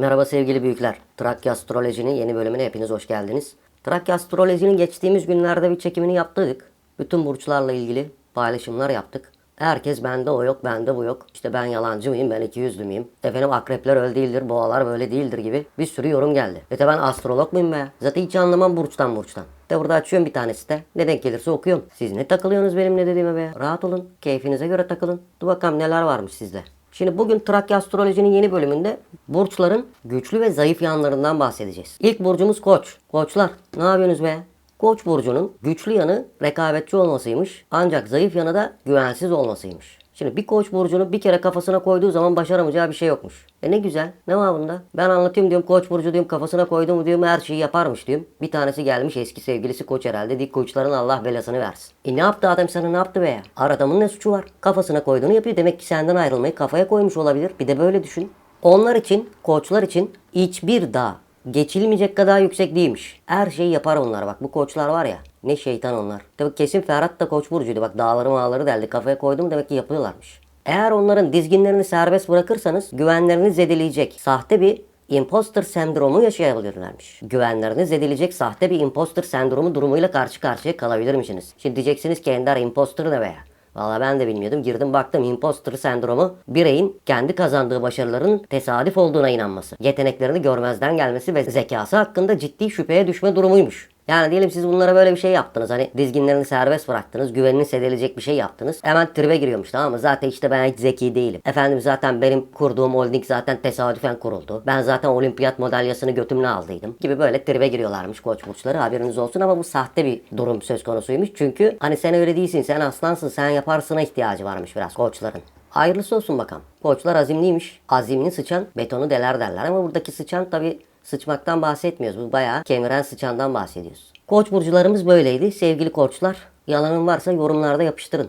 Merhaba sevgili büyükler. Trakya Astroloji'nin yeni bölümüne hepiniz hoş geldiniz. Trakya Astroloji'nin geçtiğimiz günlerde bir çekimini yaptık. Bütün burçlarla ilgili paylaşımlar yaptık. Herkes bende o yok, bende bu yok. İşte ben yalancı mıyım, ben iki yüzlü müyüm? Efendim akrepler öyle değildir, boğalar böyle değildir gibi bir sürü yorum geldi. De ben astrolog muyum be? Zaten hiç anlamam burçtan burçtan. De burada açıyorum bir tane site. Ne denk gelirse okuyorum. Siz ne takılıyorsunuz benim ne dediğime be? Rahat olun. Keyfinize göre takılın. Dur bakalım neler varmış sizde. Şimdi bugün Trakya Astroloji'nin yeni bölümünde burçların güçlü ve zayıf yanlarından bahsedeceğiz. İlk burcumuz Koç. Koçlar ne yapıyorsunuz be? Koç burcunun güçlü yanı rekabetçi olmasıymış. Ancak zayıf yanı da güvensiz olmasıymış. Şimdi bir koç burcunu bir kere kafasına koyduğu zaman başaramayacağı bir şey yokmuş. E ne güzel. Ne var bunda? Ben anlatıyorum diyorum koç burcu diyorum kafasına koydum diyorum her şeyi yaparmış diyorum. Bir tanesi gelmiş eski sevgilisi koç herhalde. Dik koçların Allah belasını versin. E ne yaptı adam sana ne yaptı be ya? Adamın ne suçu var? Kafasına koyduğunu yapıyor. Demek ki senden ayrılmayı kafaya koymuş olabilir. Bir de böyle düşün. Onlar için, koçlar için hiçbir dağ geçilmeyecek kadar yüksek değilmiş. Her şeyi yapar onlar bak. Bu koçlar var ya. Ne şeytan onlar. Tabii kesin Ferhat da koç burcuydu. Bak dağları mağları deldi. Kafaya koydum demek ki yapıyorlarmış. Eğer onların dizginlerini serbest bırakırsanız güvenlerini zedeleyecek sahte bir imposter sendromu yaşayabilirlermiş. Güvenlerini zedeleyecek sahte bir imposter sendromu durumuyla karşı karşıya kalabilirmişsiniz. Şimdi diyeceksiniz ki Ender imposter ne be ya? Valla ben de bilmiyordum. Girdim baktım imposter sendromu bireyin kendi kazandığı başarıların tesadüf olduğuna inanması. Yeteneklerini görmezden gelmesi ve zekası hakkında ciddi şüpheye düşme durumuymuş. Yani diyelim siz bunlara böyle bir şey yaptınız. Hani dizginlerini serbest bıraktınız. Güvenini sedelecek bir şey yaptınız. Hemen tribe giriyormuş tamam mı? Zaten işte ben hiç zeki değilim. Efendim zaten benim kurduğum holding zaten tesadüfen kuruldu. Ben zaten olimpiyat madalyasını götümle aldıydım. Gibi böyle tribe giriyorlarmış koç burçları. Haberiniz olsun ama bu sahte bir durum söz konusuymuş. Çünkü hani sen öyle değilsin. Sen aslansın. Sen yaparsına ihtiyacı varmış biraz koçların. Hayırlısı olsun bakalım. Koçlar azimliymiş. Azimli sıçan betonu deler derler ama buradaki sıçan tabi sıçmaktan bahsetmiyoruz. Bu bayağı kemiren sıçandan bahsediyoruz. Koç burcularımız böyleydi. Sevgili koçlar yalanın varsa yorumlarda yapıştırın.